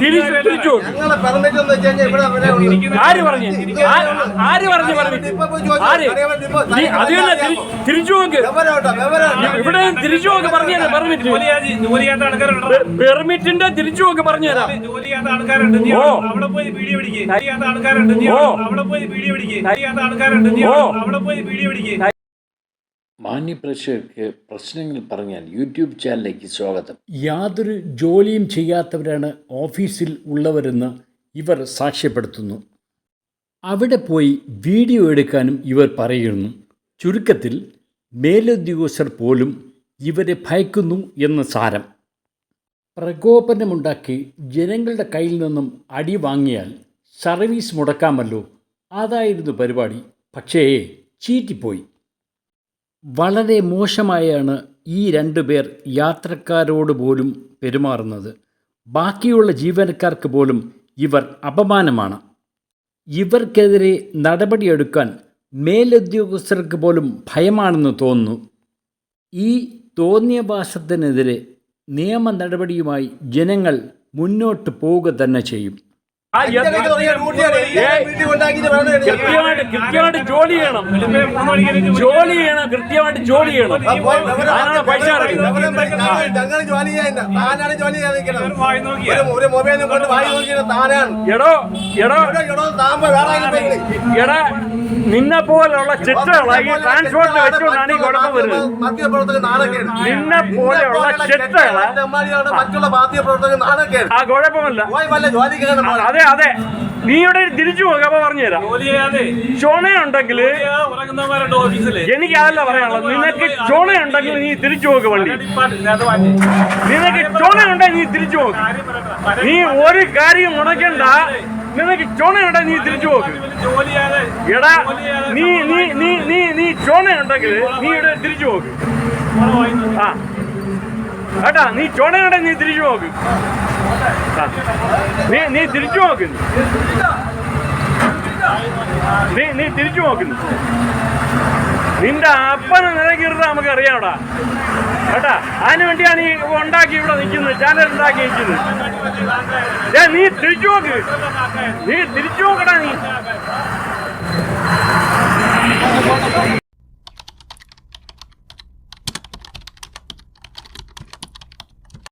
തിരിച്ചു തിരിച്ചു നോക്ക്. ഞങ്ങളെ പെർമിറ്റ് എന്ന് വെച്ച് കഴിഞ്ഞാൽ ഇവിടെ വരെ ഉള്ളൂ. ആര് പറഞ്ഞു? ആ- ആര് പറഞ്ഞു? പറഞ്ഞു ഇപ്പൊ പോയി ചോദിച്ചോ. ആര് അറിയാമല്ലോ, ഇപ്പൊ നീ അത് തന്നെ തിരി- തിരിച്ചു നോക്ക്. വിവരം ഉണ്ടോ? വിവരം ഇവിടെ തിരിച്ചു നോക്ക് പറഞ്ഞുതരാം പെർമിറ്റ് ജോലി ചെയ്യാ- ജോലി ചെയ്യാത്ത ആൾക്കാരുണ്ടോ പെർമിറ്റിന്റെ തിരിച്ചു നോക്ക് പറഞ്ഞുതരാം ജോലി ചെയ്യാത്ത ആൾക്കാരുണ്ട്. നീ ഓ. അവിടെ പോയി വീഡിയോ പിടിക്കുക ചെയ്യാത്ത ആൾക്കാരുണ്ട്. നീ ഓ. അവിടെ പോയി വീഡിയോ പിടിക്കുക ജോലി ചെയ്യാത്ത ആൾക്കാരുണ്ട്. നീ ഓ. അവിടെ പോയി വീഡിയോ പിടിക്കുക മാന്യപ്രേക്ഷകർക്ക് പ്രശ്നങ്ങൾ പറഞ്ഞാൽ യൂട്യൂബ് ചാനലിലേക്ക് സ്വാഗതം. യാതൊരു ജോലിയും ചെയ്യാത്തവരാണ് ഓഫീസിൽ ഉള്ളവരെന്ന് ഇവർ സാക്ഷ്യപ്പെടുത്തുന്നു. അവിടെ പോയി വീഡിയോ എടുക്കാനും ഇവർ പറയുന്നു ചുരുക്കത്തിൽ മേലുദ്യോഗസ്ഥർ പോലും ഇവരെ ഭയക്കുന്നു എന്ന് സാരം. പ്രകോപനമുണ്ടാക്കി ജനങ്ങളുടെ കയ്യിൽ നിന്നും അടി വാങ്ങിയാൽ സർവീസ് മുടക്കാമല്ലോ. അതായിരുന്നു പരിപാടി. പക്ഷേ ചീറ്റിപ്പോയി. വളരെ മോശമായാണ് ഈ രണ്ടു പേർ യാത്രക്കാരോട് പോലും പെരുമാറുന്നത്. ബാക്കിയുള്ള ജീവനക്കാർക്ക് പോലും ഇവർ അപമാനമാണ്. ഇവർക്കെതിരെ നടപടിയെടുക്കാൻ മേലുദ്യോഗസ്ഥർക്ക് പോലും ഭയമാണെന്ന് തോന്നുന്നു. ഈ തോന്നിയവാസത്തിനെതിരെ നിയമ നടപടിയുമായി ജനങ്ങൾ മുന്നോട്ട് പോവുക തന്നെ ചെയ്യും. കൃത്യമായിട്ട് കൃത്യമായിട്ട് ജോലി ചെയ്യണം. ജോലി ചെയ്യണം. കൃത്യമായിട്ട് ജോലി ചെയ്യണം. അതിനാണ് പൈസ എടോ എടോ. എടാ നിന്നെ പോലുള്ള ചെറ്റകളാ ഈ ട്രാൻസ്പോർട്ടിൽ വെച്ചുകൊണ്ടാണ് ഈ കുഴപ്പം വരുന്നത്. നിന്നെ പോലെയുള്ള നാണക്കേട്. ആ കുഴപ്പമല്ല പോയി അതെ അതെ. നീ ഇവിടെ തിരിച്ചു പോകുക അപ്പൊ പറഞ്ഞുതരാം. ചുണയുണ്ടെങ്കിൽ എനിക്ക് അതല്ല പറയാനുള്ളത്. നിനക്ക് ചുണയുണ്ടെങ്കിൽ നീ തിരിച്ചു പോക്ക് വണ്ടി. നിനക്ക് ചുണയുണ്ടെങ്കിൽ നീ തിരിച്ചു പോക്ക്. നീ ഒരു കാര്യം മുടക്കണ്ട നിനക്ക് ചുണയുണ്ടെങ്കിൽ നീ തിരിച്ചു പോക്ക്. എടാ നീ നീ നീ നീ നീ ചുണയുണ്ടെങ്കിൽ നീ ഇവിടെ തിരിച്ചു പോക്ക്. ആ. കേട്ടാ നീ ചുണയുണ്ടെങ്കിൽ നീ തിരിച്ചു നോക്ക്. നീ നീ തിരിച്ചു നോക്ക്. നീ നീ തിരിച്ചു നോക്കുന്നു നിന്റെ അപ്പനെ നിലക്കിരുന്നത് നമുക്ക് അറിയാമടാ കേട്ടാ അതിനു വേണ്ടിയാണ് നീ ഉണ്ടാക്കി ഇവിടെ നിൽക്കുന്നത് ചാനൽ ഉണ്ടാക്കി നിൽക്കുന്നത്. ഏ നീ തിരിച്ചു നോക്ക്. നീ തിരിച്ചു നോക്കടാ നീ.